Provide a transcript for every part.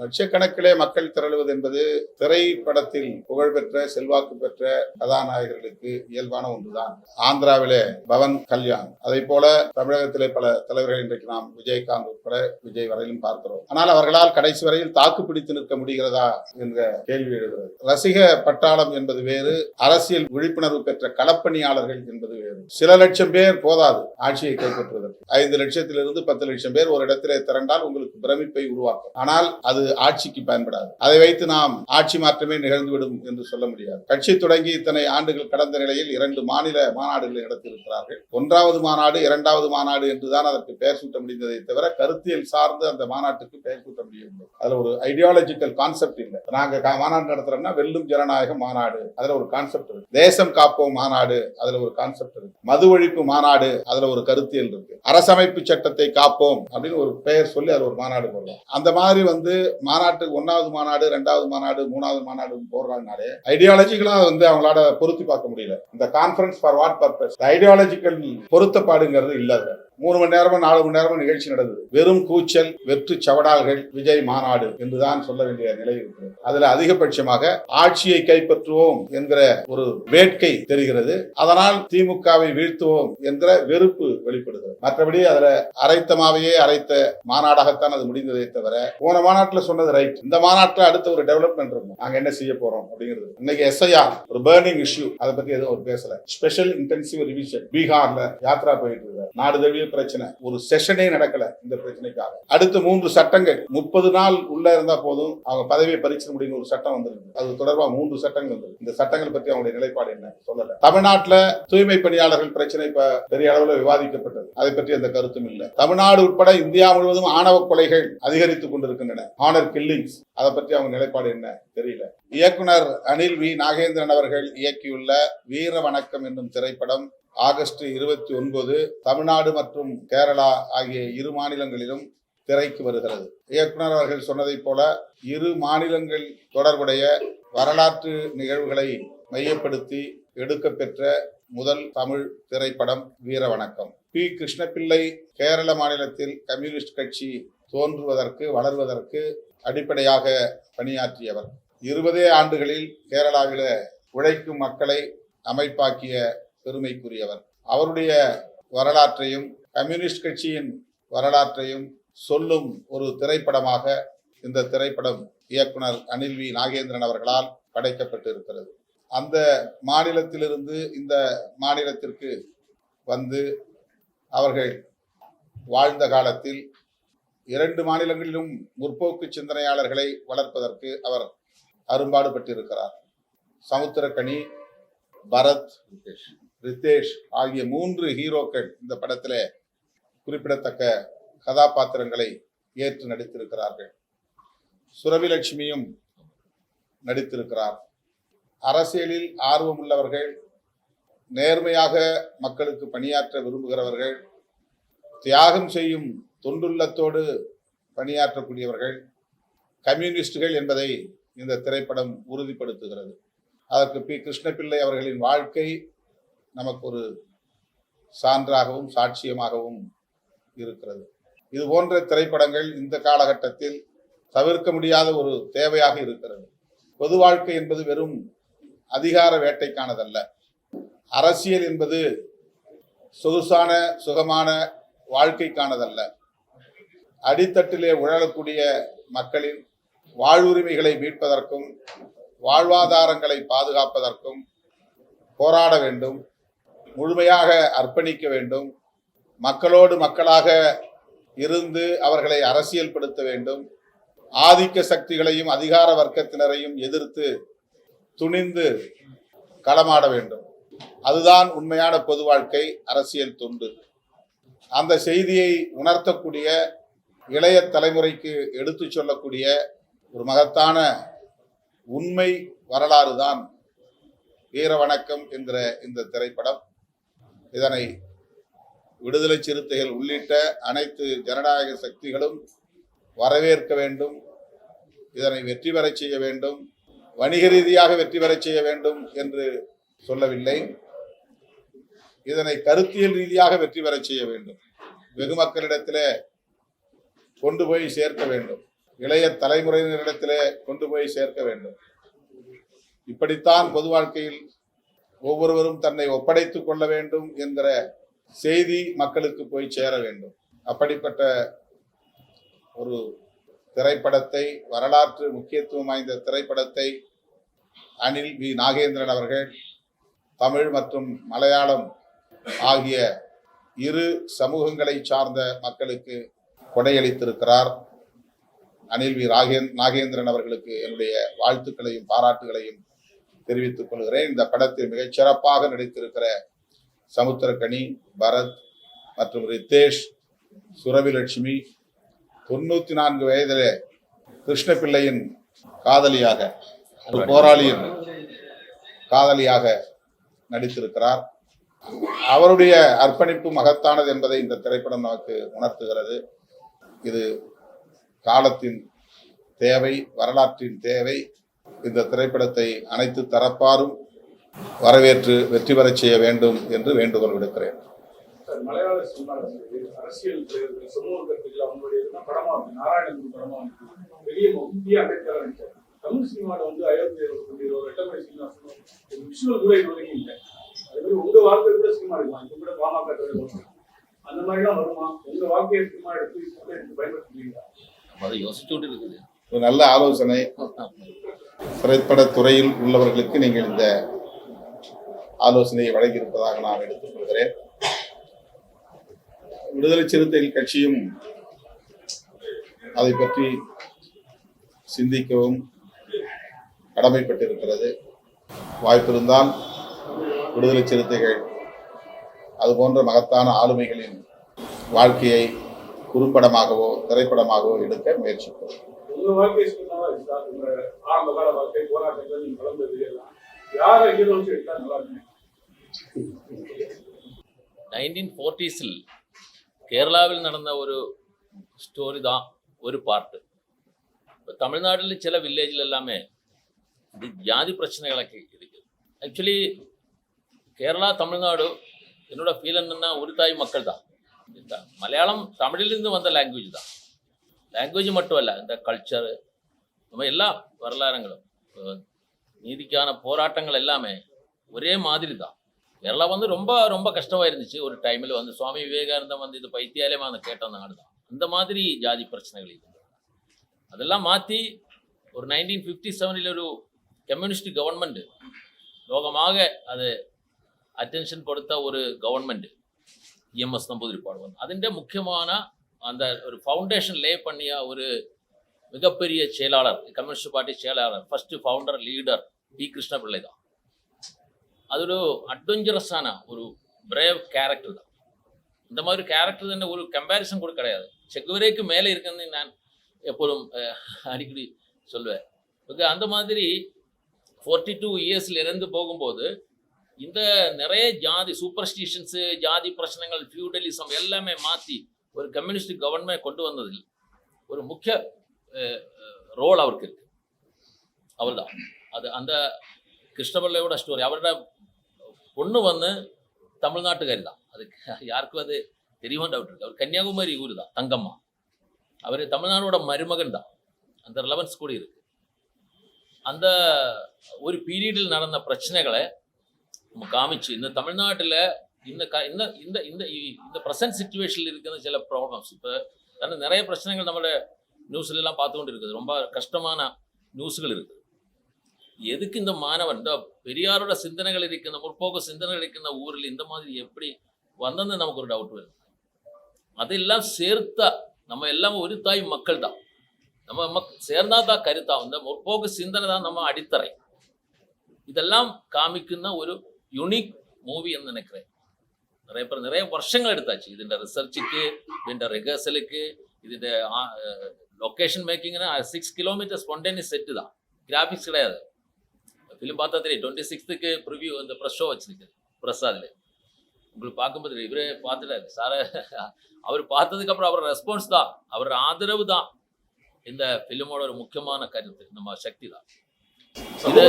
லட்சக்கணக்கிலே மக்கள் திரளுவது என்பது திரைப்படத்தில் புகழ்பெற்ற செல்வாக்கு பெற்ற கதாநாயகர்களுக்கு இயல்பான ஒன்றுதான். ஆந்திராவிலே பவன் கல்யாண். அதை போல தமிழகத்திலே பல தலைவர்கள் இன்றைக்கு நாம் விஜயகாந்த் உட்பட விஜய் வரையிலும் பார்க்கிறோம். ஆனால் அவர்களால் கடைசி வரையில் தாக்கு பிடித்து நிற்க முடிகிறதா என்ற கேள்வி எழுகிறது. ரசிக பட்டாளம் என்பது வேறு அரசியல் விழிப்புணர்வு பெற்ற களப்பணியாளர்கள் என்பது வேறு. சில லட்சம் பேர் போதாது ஆட்சியை கைப்பற்றுவதற்கு. ஐந்து லட்சத்திலிருந்து பத்து லட்சம் பேர் ஒரு இடத்திலே திரண்டால் உங்களுக்கு பிரமிப்பை உருவாக்கும். ஆனால் அது ஆட்சிக்கு பயன்படாது. அதை வைத்து நாம் ஆட்சி மாற்றமே நிகழ்ந்துவிடும் என்று சொல்ல முடியாது. கட்சி தொடங்கி இத்தனை ஆண்டுகள் கடந்த நிலையில் இரண்டு மாநில மாநாடுகளை நடத்தியிருக்கிறார்கள். ஒன்றாவது மாநாடு இரண்டாவது மாநாடு என்றுதான் அதற்கு பெயர் சூட்ட முடிந்ததை தவிர கருத்தியல் சார்ந்து அந்த மாநாட்டுக்கு பெயர் சூட்ட முடியவில்லை. அதுல ஒரு ஐடியாலஜிக்கல் கான்செப்ட் இல்லை. நாங்க மாநாடு நடத்துறோம்னா வெல்லும் ஜனநாயக மாநாடு. அதுல ஒரு கான்செப்ட் இருக்கு. தேசம் காப்போம் மாநாடு அதுல ஒரு கான்செப்ட் இருக்கு. மது ஒழிப்பு மாநாடு அதுல ஒரு கருத்தியல் இருக்கு. அரசமைப்பு சட்டத்தை காப்போம் அப்படின்னு ஒரு பெயர் சொல்லி அது ஒரு மாநாடு போடுறோம் அந்த மாதிரி வந்து மாநாட்டுக்கு ஒன்னாவது மாநாடு ரெண்டாவது மாநாடு மூணாவது மாநாடு போடுறாங்கனாலே ஐடியாலஜிக்கலா வந்து அவங்களால பொருத்தி பார்க்க முடியல. இந்த conference for what purpose ideological பொருத்தப்பாடுங்கிறது இல்ல மூணு மணி நேரமும் நாலு மணி நேரமும் நிகழ்ச்சி நடந்தது. வெறும் கூச்சல் வெற்று சவடால்கள் விஜய் மாநாடு என்றுதான் சொல்ல வேண்டிய நிலை இருக்கிறது. அதுல அதிகபட்சமாக ஆட்சியை கைப்பற்றுவோம் என்கிற ஒரு வேட்கை தெரிகிறது. அதனால் திமுகவை வீழ்த்துவோம் என்கிற வெறுப்பு வெளிப்படுகிறது. மற்றபடி அதுல அரைத்தமாவையே அரைத்த மாநாடாகத்தான் அது முடிந்ததை தவிர போன மாநாட்டில் சொன்னது ரைட் இந்த மாநாட்டில் அடுத்த ஒரு டெவலப்மெண்ட் இருக்கும். நாங்க என்ன செய்ய போறோம் அப்படிங்கிறது. இன்னைக்கு எஸ்ஐஆர் ஒரு பேர்னிங் இஷ்யூ அதை பத்தி எதுவும் ஒரு பேசல. ஸ்பெஷல் இன்டென்சிவ் ரிவிஷன் பீகார்ல யாத்ரா போயிட்டு இருக்காரு நாடு தழுவிய பிரச்சனை. ஒரு செஷனே நடக்கல இந்த பிரச்சனைக்காக. அடுத்த மூன்று சட்டங்கள். முப்பது நாள் உள்ள இருந்தா போதும் அவங்க பதவியை பறிச்சிட முடியும் ஒரு சட்டம் வந்திருக்கு. அது தொடர்பா மூன்று சட்டங்கள் வந்து இந்த சட்டங்கள் பத்தி அவங்களுடைய நிலைப்பாடு என்ன? சொல்லல. தமிழ்நாட்டுல தூய்மை பணியாளர்கள் பிரச்சனை இப்ப பெரிய அளவுல விவாதிக்கப்பட்டது. அதை பற்றி எந்த கருத்தும் இல்லை. தமிழ்நாடு உட்பட இந்தியா முழுவதும் ஆணவ கொலைகள் அதிகரித்துக் கொண்டிருக்கின்றன. ஆனர் கில்லிங்ஸ் அதை பற்றி அவங்க நிலைப்பாடு என்ன? தெரியல. இயக்குனர் அனில் வி. நாகேந்திரன் அவர்கள் இயக்கியுள்ள வீர வணக்கம் என்னும் திரைப்படம் ஆகஸ்ட் இருபத்தி ஒன்பது தமிழ்நாடு மற்றும் கேரளா ஆகிய இரு மாநிலங்களிலும் திரைக்கு வருகிறது. இயக்குனர் அவர்கள் சொன்னதைப் போல இரு மாநிலங்கள் தொடர்புடைய வரலாற்று நிகழ்வுகளை மையப்படுத்தி எடுக்கப்பெற்ற முதல் தமிழ் திரைப்படம் வீர வணக்கம். பி. கிருஷ்ணபிள்ளை கேரள மாநிலத்தில் கம்யூனிஸ்ட் கட்சி தோன்றுவதற்கு வளர்வதற்கு அடிப்படையாக பணியாற்றியவர். இருபதே ஆண்டுகளில் கேரளாவில உழைக்கும் மக்களை அமைப்பாக்கிய பெருமைக்குரியவர். அவருடைய வரலாற்றையும் கம்யூனிஸ்ட் கட்சியின் வரலாற்றையும் சொல்லும் ஒரு திரைப்படமாக இந்த திரைப்படம் இயக்குனர் அனில் வி. நாகேந்திரன் அவர்களால் படைக்கப்பட்டிருக்கிறது. அந்த மாநிலத்திலிருந்து இந்த மாநிலத்திற்கு வந்து அவர்கள் வாழ்ந்த காலத்தில் இரண்டு மாநிலங்களிலும் முற்போக்கு சிந்தனையாளர்களை வளர்ப்பதற்கு அவர் அரும்பாடுபட்டிருக்கிறார். சமுத்திரக்கனி பரத் ரித்தேஷ் ஆகிய மூன்று ஹீரோக்கள் இந்த படத்தில் குறிப்பிடத்தக்க கதாபாத்திரங்களை ஏற்று நடித்திருக்கிறார்கள். சுரவிலட்சுமியும் நடித்திருக்கிறார். அரசியலில் ஆர்வமுள்ளவர்கள் நேர்மையாக மக்களுக்கு பணியாற்ற விரும்புகிறவர்கள் தியாகம் செய்யும் தொண்டுள்ளத்தோடு பணியாற்றக்கூடியவர்கள் கம்யூனிஸ்டுகள் என்பதை இந்த திரைப்படம் உறுதிப்படுத்துகிறது. அதற்கு பி. கிருஷ்ணபிள்ளை அவர்களின் வாழ்க்கை நமக்கு ஒரு சான்றாகவும் சாட்சியமாகவும் இருக்கிறது. இது போன்ற திரைப்படங்கள் இந்த காலகட்டத்தில் தவிர்க்க முடியாத ஒரு தேவையாக இருக்கிறது. பொது வாழ்க்கை என்பது வெறும் அதிகார வேட்டைக்கானதல்ல. அரசியல் என்பது சொகுசான சுகமான வாழ்க்கைக்கானதல்ல. அடித்தட்டிலே உழலக்கூடிய மக்களின் வாழ்வுரிமைகளை மீட்பதற்கும் வாழ்வாதாரங்களை பாதுகாப்பதற்கும் போராட வேண்டும். முழுமையாக அர்ப்பணிக்க வேண்டும். மக்களோடு மக்களாக இருந்து அவர்களை அரசியல்படுத்த வேண்டும். ஆதிக்க சக்திகளையும் அதிகார வர்க்கத்தினரையும் எதிர்த்து துணிந்து களமாட வேண்டும். அதுதான் உண்மையான பொது வாழ்க்கை அரசியல் தொண்டு. அந்த செய்தியை உணர்த்தக்கூடிய இளைய தலைமுறைக்கு எடுத்துச் சொல்லக்கூடிய ஒரு மகத்தான உண்மை வரலாறு தான் வீர வணக்கம் என்கிற இந்த திரைப்படம். இதனை விடுதலை சிறுத்தைகள் உள்ளிட்ட அனைத்து ஜனநாயக சக்திகளும் வரவேற்க வேண்டும். இதனை வெற்றி பெறச் செய்ய வேண்டும். வணிக ரீதியாக வெற்றி பெறச் செய்ய வேண்டும் என்று சொல்லவில்லை. இதனை கருத்தியல் ரீதியாக வெற்றி பெறச் செய்ய வேண்டும். வெகு மக்களிடத்திலே கொண்டு போய் சேர்க்க வேண்டும். இளைய தலைமுறையினரிடத்திலே கொண்டு போய் சேர்க்க வேண்டும். இப்படித்தான் பொது வாழ்க்கையில் ஒவ்வொருவரும் தன்னை ஒப்படைத்துக் கொள்ள வேண்டும் என்கிற செய்தி மக்களுக்கு போய் சேர வேண்டும். அப்படிப்பட்ட ஒரு திரைப்படத்தை வரலாற்று முக்கியத்துவம் வாய்ந்த திரைப்படத்தை அனில் வி. நாகேந்திரன் அவர்கள் தமிழ் மற்றும் மலையாளம் ஆகிய இரு சமூகங்களை சார்ந்த மக்களுக்கு கொடையளித்திருக்கிறார். அனில் வி. ராகேந் நாகேந்திரன் அவர்களுக்கு என்னுடைய வாழ்த்துக்களையும் பாராட்டுகளையும் தெரிவித்துக் கொள்கிறேன். இந்த படத்தில் மிகச் சிறப்பாக நடித்திருக்கிற சமுத்திரக்கனி பரத் மற்றும் ரித்தேஷ் சுரவிலட்சுமி தொண்ணூற்றி நான்கு வயதில் கிருஷ்ணபிள்ளையின் காதலியாக ஒரு போராளியின் காதலியாக நடித்திருக்கிறார். அவருடைய அர்ப்பணிப்பு மகத்தானது என்பதை இந்த திரைப்படம் நமக்கு உணர்த்துகிறது. இது காலத்தின் தேவை வரலாற்றின் தேவை. இந்த திரைப்படத்தை அனைத்து தரப்பாரும் வரவேற்று வெற்றி பெறச் செய்ய வேண்டும் என்று வேண்டுகோள் விடுக்கிறேன். மலையாள அரசியல் சமூக கருத்துக்கள் அவங்களுடைய படமா நாராயணன் படமா பெரிய முக்கிய அம்பேத்கர் தமிழ் சினிமாவில் வந்து அயோத்தியா ஒரு ரெட்டமலை சீனிவாசன் ஒரு விஷுவல் கூட இது வரைக்கும் இல்லை அதே மாதிரி உங்க வாழ்க்கை கூட சினிமா எடுக்கலாம் இப்போ கூட பாமக. அந்த மாதிரிலாம் வருமா உங்க வாழ்க்கையை சினிமா எடுத்து பயன்படுத்துவீங்களா அதை யோசிச்சுட்டு இருக்குது நல்ல ஆலோசனை. திரைப்பட துறையில் உள்ளவர்களுக்கு நீங்கள் இந்த ஆலோசனையை வழங்கியிருப்பதாக நான் எடுத்துக்கொள்கிறேன். விடுதலை சிறுத்தைகள் கட்சியும் அதை பற்றி சிந்திக்கவும் கடமைப்பட்டிருக்கிறது. வாய்ப்பிருந்தால் விடுதலை சிறுத்தைகள் அது போன்ற மகத்தான ஆளுமைகளின் வாழ்க்கையை குறும்படமாகவோ திரைப்படமாகவோ எடுக்க முயற்சிப்போம். உங்க வாழ்க்கை சினிமாவா இருக்கா உங்க ஆரம்ப கால வாழ்க்கை போராட்டங்கள் நீங்க வளர்ந்தது எல்லாம். யாரை ஹீரோ வச்சு எடுத்தா நல்லா இருக்கும். நைன்டீன் ஃபோர்ட்டீஸில் கேரளாவில் நடந்த ஒரு ஸ்டோரி தான் ஒரு பார்ட்டு இப்போ தமிழ்நாட்டில் சில வில்லேஜில் எல்லாமே இது ஜாதி பிரச்சனைகளൊക്കെ இருக்கு. ஆக்சுவலி கேரளா தமிழ்நாடு என்னோட ஃபீல் என்னன்னா ஒரு தாய் மக்கள் தான் இந்த மலையாளம் தமிழிலிருந்து வந்த லாங்குவேஜ் தான். லாங்குவேஜ் மட்டும் அல்ல இந்த கல்ச்சர் நம்ம எல்லா வரலாறுங்களும் இப்போ நீதிக்கான போராட்டங்கள் எல்லாமே ஒரே மாதிரி தான் கேரளா வந்து ரொம்ப ரொம்ப கஷ்டமா இருந்துச்சு ஒரு டைமில் வந்து சுவாமி விவேகானந்தம் வந்து இது பைத்தியாலயமாக அந்த கேட்ட நாடு தான் அந்த மாதிரி ஜாதி பிரச்சனைகள் இருந்தது அதெல்லாம் மாற்றி ஒரு நைன்டீன் ஃபிஃப்டி செவனில் ஒரு கம்யூனிஸ்ட் கவர்மெண்ட் லோகமாக அது அட்டென்ஷன் கொடுத்த ஒரு கவர்மெண்ட் இஎம்எஸ் நம்பூதிரிப்பாடு வந்து അതിൻ്റെ முக்கியமான அந்த ஒரு ஃபவுண்டேஷன் லே பண்ணிய ஒரு மிகப்பெரிய செயலாளர் கம்யூனிஸ்ட் பார்ட்டி செயலாளர் first founder leader T Krishna Pillai தான் அது ஒரு அட்வென்ச்சரஸான ஒரு பிரேவ் கேரக்டர் தான் இந்த மாதிரி கேரக்டர் തന്നെ ஒரு கம்பேரிசன் கூட கிடையாது செக்குவரேக்கு மேலே இருக்குன்னு நான் எப்போதும் அஹ், அடிக்கடி சொல்லுவேன் ஓகே அந்த மாதிரி ஃபோர்ட்டி டூ இயர்ஸில் இறந்து போகும்போது இந்த நிறைய ஜாதி சூப்பர்ஸ்டிஷன்ஸு ஜாதி பிரச்சனைகள் ஃபியூடலிசம் எல்லாமே மாற்றி ஒரு கம்யூனிஸ்ட் கவர்மெண்ட் கொண்டு வந்ததில் ஒரு முக்கிய ரோல் அவருக்கு இருக்கு. அவர் தான் அது அந்த கிருஷ்ணபிள்ளையோட ஸ்டோரி அவரோட பொண்ணு வந்து தமிழ்நாட்டுக்காரி தான். அதுக்கு யாருக்கும் அது தெரியும் டவுட் இருக்கு. அவர் கன்னியாகுமரி ஊர் தான் தங்கம்மா. அவர் தமிழ்நாடோட மருமகன் தான். அந்த ரிலவன்ஸ் கூட இருக்கு. அந்த ஒரு பீரியடில் நடந்த பிரச்சனைகளை நம்ம காமிச்சு இந்த தமிழ்நாட்டில் இந்த க இந்த இந்த இந்த இந்த ப்ரெசன்ட் சுச்சுவேஷனில் இருக்கிற சில ப்ராப்ளம்ஸ் இப்போ அந்த நிறைய பிரச்சனைகள் நம்மளோட நியூஸ்லாம் பார்த்து கொண்டு இருக்குது ரொம்ப கஷ்டமான நியூஸ்கள் இருக்குது எதுக்கு இந்த மாணவன் இந்த பெரியாரோட சிந்தனைகள் இருக்கின்ற முற்போக்கு சிந்தனைகள் இருக்கின்ற ஊரில் இந்த மாதிரி எப்படி வந்ததுன்னு நமக்கு ஒரு டவுட் வரும் அதெல்லாம் சேர்த்தா நம்ம எல்லாம் ஒரு தாய் மக்கள் தான். நம்ம மக் சேர்ந்தா தான் கருத்தாகும் இந்த முற்போக்கு சிந்தனை தான் நம்ம அடித்தரை இதெல்லாம் காமிക്കുന്ന ஒரு யுனிக் மூவி என்று நினைக்கிறேன். நிறைய പേർ നിറയെ വർഷങ്ങൾ എടുത്താച്ചു ഇതിൻ്റെ റിസർച്ചിക്ക് ഇതിൻ്റെ റിഹേഴ്സലുക്ക് ഇതിൻ്റെ ലൊക്കേഷൻ മേക്കിങ്ങിന് സിക്സ് കിലോമീറ്റർ സ്പോണ്ടേനിയസ് സെറ്റ് தான். கிராஃபிக்ஸ் கிடையாது. ஃபிலிம் பார்த்தா தெரியும். டுவெண்ட்டி சிக்ஸ்த்துக்கு ப்ரிவ்யூ அந்த ப்ரெஸ் ஷோ வச்சுருக்காரு. ப்ரெஸ் உங்களுக்கு பார்க்கும்போது இவரே பார்த்துட்டாரு. சார அவர் பார்த்ததுக்கப்புறம் அவர் ரெஸ்பான்ஸ் தான். அவர் ஆதரவு தான். இந்த ஃபிலிமோட ஒரு முக்கியமான கருத்து. நம்ம சக்தி தான். இது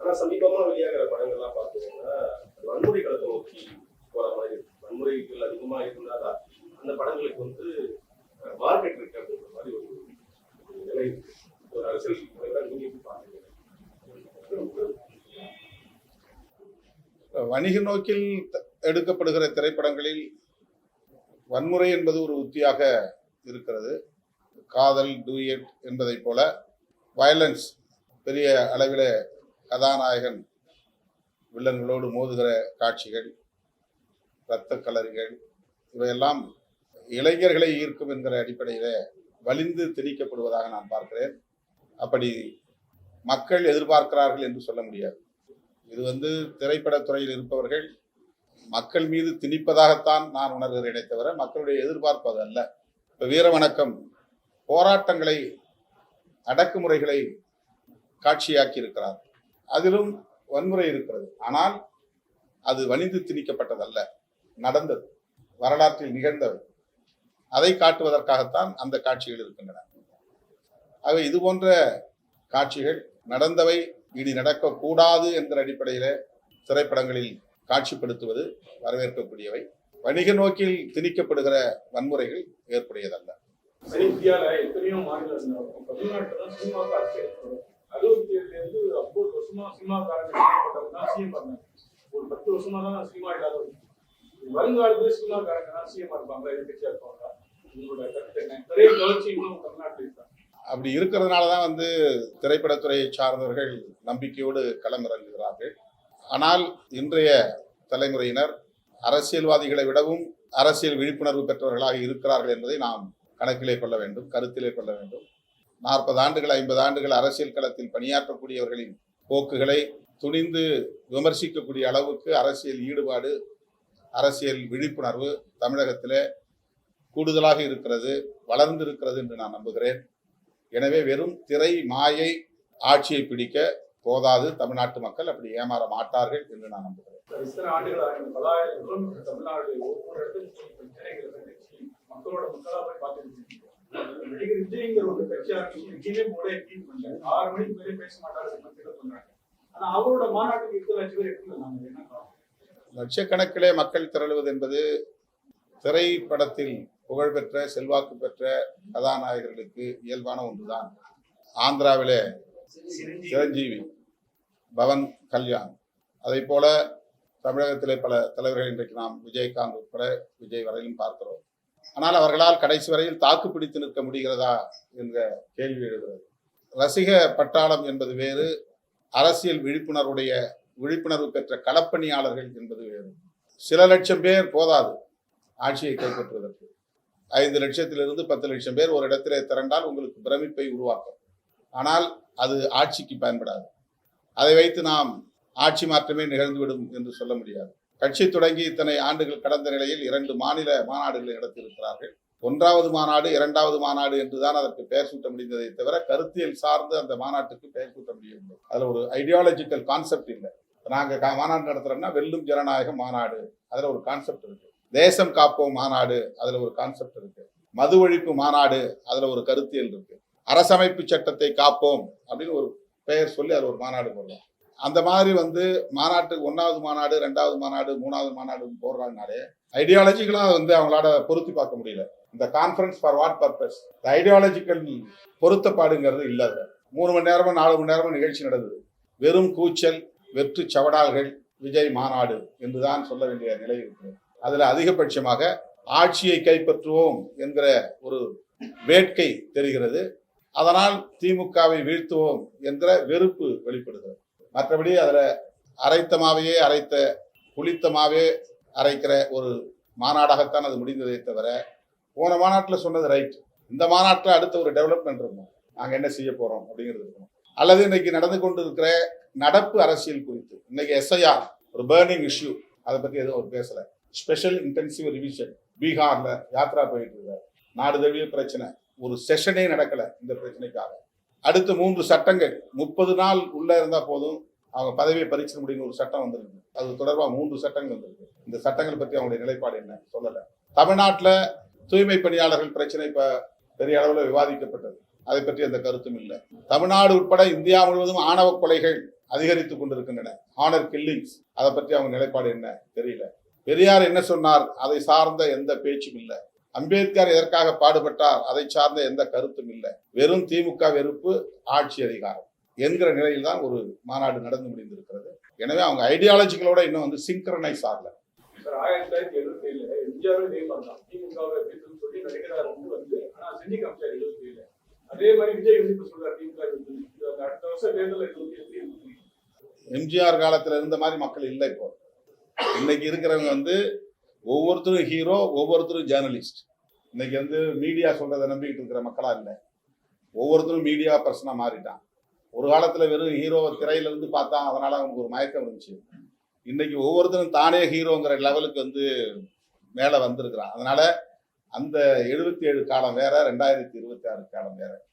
ஆனா சமீபமா வெளியாகிற படங்கள்லாம் பார்த்தீங்கன்னா வன்முறை களத்தை நோக்கி போற மாதிரி இருக்கு. வன்முறைகள் அதிகமா இருந்தாதான் அந்த படங்களுக்கு வந்து மார்க்கெட் இருக்கு அப்படின்ற மாதிரி ஒரு நிலை ஒரு அரசியல் வணிக நோக்கில் எடுக்கப்படுகிற திரைப்படங்களில் வன்முறை என்பது ஒரு உத்தியாக இருக்கிறது. காதல் டூயட் என்பதைப் போல வயலன்ஸ் பெரிய அளவில் கதாநாயகன் வில்லன்களோடு மோதுகிற காட்சிகள் இரத்த கலரிகள் இவையெல்லாம் இளைஞர்களை ஈர்க்கும் என்கிற அடிப்படையில் வலிந்து திணிக்கப்படுவதாக நான் பார்க்கிறேன். அப்படி மக்கள் எதிர்பார்க்கிறார்கள் என்று சொல்ல முடியாது. இது வந்து திரைப்படத்துறையில் இருப்பவர்கள் மக்கள் மீது திணிப்பதாகத்தான் நான் உணர்கிறேனே தவிர மக்களுடைய எதிர்பார்ப்பு அது அல்ல. இப்போ வீரவணக்கம் போராட்டங்களை அடக்குமுறைகளை காட்சியாக்கி இருக்கிறார். அதிலும் வன்முறை இருக்கிறது. ஆனால் அது வணிந்து திணிக்கப்பட்டதல்ல நடந்தது வரலாற்றில் நிகழ்ந்தவை. அதை காட்டுவதற்காகத்தான் அந்த காட்சிகள் இருக்கின்றன. ஆகவே இது போன்ற காட்சிகள் நடந்தவை இனி நடக்கக்கூடாது என்ற அடிப்படையில் திரைப்படங்களில் காட்சிப்படுத்துவது வரவேற்கக்கூடியவை. வணிக நோக்கில் திணிக்கப்படுகிற வன்முறைகள் ஏற்புடையதல்ல. எத்தனையோ மாநிலம் இருந்தாலும் தமிழ்நாட்டுல தான் சினிமாவுக்கு அறுபத்தி சினிமா இருந்து சிஎம் பண்ணாங்க ஒரு பத்து வருஷமா தான் சினிமா இல்லாத வருங்காலத்துல சினிமாக்காரங்க தான் சிஎம் இருப்பாங்க எதிர்கட்சியா இருப்பாங்க. உங்களோட கருத்து என்ன திரை கவர்ச்சி இன்னும் தமிழ்நாட்டில் இருக்கா? அப்படி இருக்கிறதுனால தான் வந்து திரைப்படத்துறையை சார்ந்தவர்கள் நம்பிக்கையோடு களமிறங்குகிறார்கள். ஆனால் இன்றைய தலைமுறையினர் அரசியல்வாதிகளை விடவும் அரசியல் விழிப்புணர்வு பெற்றவர்களாக இருக்கிறார்கள் என்பதை நாம் கணக்கிலே கொள்ள வேண்டும் கருத்திலே கொள்ள வேண்டும். நாற்பது ஆண்டுகள் ஐம்பது ஆண்டுகள் அரசியல் களத்தில் பணியாற்றக்கூடியவர்களின் போக்குகளை துணிந்து விமர்சிக்கக்கூடிய அளவுக்கு அரசியல் ஈடுபாடு அரசியல் விழிப்புணர்வு தமிழகத்தில் கூடுதலாக இருக்கிறது வளர்ந்து இருக்கிறது என்று நான் நம்புகிறேன். எனவே வெறும் திரை மாயை ஆட்சியை பிடிக்க போதாது தமிழ்நாட்டு மக்கள் அப்படி ஏமாற மாட்டார்கள் என்று நான் நம்புகிறேன். மக்களோட மக்கள் பண்றாங்க. ஆனா அவரோட மாநாட்டுக்கு இத்தனை லட்சம் பேர் வந்தாங்க. என்ன லட்சக்கணக்கிலே மக்கள் திரளுவது என்பது திரைப்படத்தில் புகழ்பெற்ற செல்வாக்கு பெற்ற கதாநாயகர்களுக்கு இயல்பான ஒன்றுதான். ஆந்திராவிலே சிரஞ்சீவி பவன் கல்யாண். அதை போல தமிழகத்திலே பல தலைவர்கள் இன்றைக்கு நாம் விஜயகாந்த் உட்பட விஜய் வரையிலும் பார்க்கிறோம். ஆனால் அவர்களால் கடைசி வரையில் தாக்கு பிடித்து நிற்க முடிகிறதா என்ற கேள்வி எழுகிறது. ரசிக பட்டாளம் என்பது வேறு அரசியல் விழிப்புணர்வுடைய விழிப்புணர்வு பெற்ற களப்பணியாளர்கள் என்பது வேறு. சில லட்சம் பேர் போதாது ஆட்சியை கைப்பற்றுவதற்கு. ஐந்து லட்சத்திலிருந்து பத்து லட்சம் பேர் ஒரு இடத்திலே திரண்டால் உங்களுக்கு பிரமிப்பை உருவாக்கும். ஆனால் அது ஆட்சிக்கு பயன்படாது. அதை வைத்து நாம் ஆட்சி மாற்றமே நிகழ்ந்துவிடும் என்று சொல்ல முடியாது. கட்சி தொடங்கி இத்தனை ஆண்டுகள் கடந்த நிலையில் இரண்டு மாநில மாநாடுகளை நடத்தியிருக்கிறார்கள். ஒன்றாவது மாநாடு இரண்டாவது மாநாடு என்றுதான் அதற்கு பெயர் சூட்ட முடிந்ததை தவிர கருத்தியல் சார்ந்து அந்த மாநாட்டுக்கு பெயர் சூட்ட முடியவில்லை. அதில் ஒரு ஐடியாலஜிக்கல் கான்செப்ட் இல்லை. நாங்கள் மாநாடு நடத்துறோம்னா வெல்லும் ஜனநாயகம் மாநாடு. அதில் ஒரு கான்செப்ட் இருக்கு. தேசம் காப்போம் மாநாடு அதில் ஒரு கான்செப்ட் இருக்கு. மது ஒழிப்பு மாநாடு அதில் ஒரு கருத்தியல் இருக்கு. அரசமைப்பு சட்டத்தை காப்போம் அப்படின்னு ஒரு பெயர் சொல்லி அதில் ஒரு மாநாடு போடலாம் அந்த மாதிரி வந்து மாநாட்டுக்கு ஒன்றாவது மாநாடு ரெண்டாவது மாநாடு மூணாவது மாநாடு போடுறாங்கனாலே ஐடியாலஜிக்கலாக வந்து அவங்களால பொருத்தி பார்க்க முடியல. இந்த கான்ஃபரன்ஸ் ஃபார் வாட் பர்பஸ் இந்த ஐடியாலஜிக்கல் பொருத்தப்பாடுங்கிறது இல்லை மூணு மணி நேரமோ நாலு மணி நேரமோ நிகழ்ச்சி நடந்தது. வெறும் கூச்சல் வெற்று சவடால்கள் விஜய் மாநாடு என்றுதான் சொல்ல வேண்டிய நிலை இருக்கிறது. அதில் அதிகபட்சமாக ஆட்சியை கைப்பற்றுவோம் என்கிற ஒரு வேட்கை தெரிகிறது. அதனால் திமுகவை வீழ்த்துவோம் என்ற வெறுப்பு வெளிப்படுகிறது. மற்றபடி அதில் அரைத்தமாவையே அரைத்த புளித்தமாவே அரைக்கிற ஒரு மாநாடாகத்தான் அது முடிந்ததே தவிர போன மாநாட்டில் சொன்னது ரைட் இந்த மாநாட்டில் அடுத்த ஒரு டெவலப்மெண்ட் இருக்கும். நாங்கள் என்ன செய்ய போகிறோம் அப்படிங்கிறது இருக்கணும் அல்லது இன்னைக்கு நடந்து கொண்டு இருக்கிற நடப்பு அரசியல் குறித்து இன்னைக்கு எஸ்ஐஆர் ஒரு பேர்னிங் இஷ்யூ அதை பற்றி எதுவும் அவர் பேசலை. ஸ்பெஷல் இன்டென்சிவ் ரிவிஷன் பீகாரில் யாத்ரா போயிட்டு இருக்காரு. நாடு தழுவிய பிரச்சனை ஒரு செஷனே நடக்கலை இந்த பிரச்சனைக்காக. அடுத்து மூன்று சட்டங்கள் முப்பது நாள் உள்ளே இருந்தால் போதும் அவங்க பதவியை பறிச்சிட முடியும் ஒரு சட்டம் வந்திருக்கு. அது தொடர்பாக மூன்று சட்டங்கள் வந்திருக்கு. இந்த சட்டங்கள் பற்றி அவங்களுடைய நிலைப்பாடு என்ன? சொல்லலை. தமிழ்நாட்டில் தூய்மை பணியாளர்கள் பிரச்சனை இப்ப பெரிய அளவில் விவாதிக்கப்பட்டது. அதை பற்றி எந்த கருத்தும் இல்லை. தமிழ்நாடு உட்பட இந்தியா முழுவதும் ஆணவ கொலைகள் அதிகரித்து கொண்டிருக்கின்றன. ஆனர் கில்லிங்ஸ் அதை பற்றி அவங்க நிலைப்பாடு என்ன தெரியல. பெரியார் என்ன சொன்னார்? அதை சார்ந்த எந்த பேச்சும் இல்லை. அம்பேத்கர் எதற்காக பாடுபட்டார்? அதை சார்ந்த எந்த கருத்தும் இல்லை. வெறும் திமுக வெறுப்பு ஆட்சி அதிகாரம் என்கிற நிலையில் தான் ஒரு மாநாடு நடந்து முடிந்திருக்கிறது. எனவே அவங்க ஐடியாலஜிகளோட இன்னும் வந்து சிங்க்ரனைஸ் ஆகலை. சார் ஆயிரத்தி தொள்ளாயிரத்தி எழுபத்தி ஏழுல எம்ஜிஆர் இதே மாதிரி தான் திமுகவை எதிர்த்துன்னு சொல்லி நடிகராக வந்து வந்து ஆனா செஞ்சு காமிச்சார் எழுபத்தி ஏழுல அதே மாதிரி விஜய் வந்து இப்ப சொல்றாரு திமுக அடுத்த வருஷம் தேர்தல் எழுபத்தி எப்படி எம்ஜிஆர் காலத்துல இருந்த மாதிரி மக்கள் இல்லை இப்போ. இன்னைக்கு இருக்கிறவங்க வந்து ஒவ்வொருத்தரும் ஹீரோ ஒவ்வொருத்தரும் ஜேர்னலிஸ்ட். இன்னைக்கு வந்து மீடியா சொல்றதை நம்பிக்கிட்டு இருக்கிற மக்களா இல்லை. ஒவ்வொருத்தரும் மீடியா பர்சனா மாறிட்டான். ஒரு காலத்தில் வெறும் ஹீரோவை திரையில இருந்து பார்த்தா அதனால அவனுக்கு ஒரு மயக்கம் இருந்துச்சு. இன்னைக்கு ஒவ்வொருத்தரும் தானே ஹீரோங்கிற லெவலுக்கு வந்து மேலே வந்திருக்கிறான். அதனால அந்த எழுபத்தி ஏழு காலம் வேற ரெண்டாயிரத்தி இருபத்தி ஆறு காலம் வேற.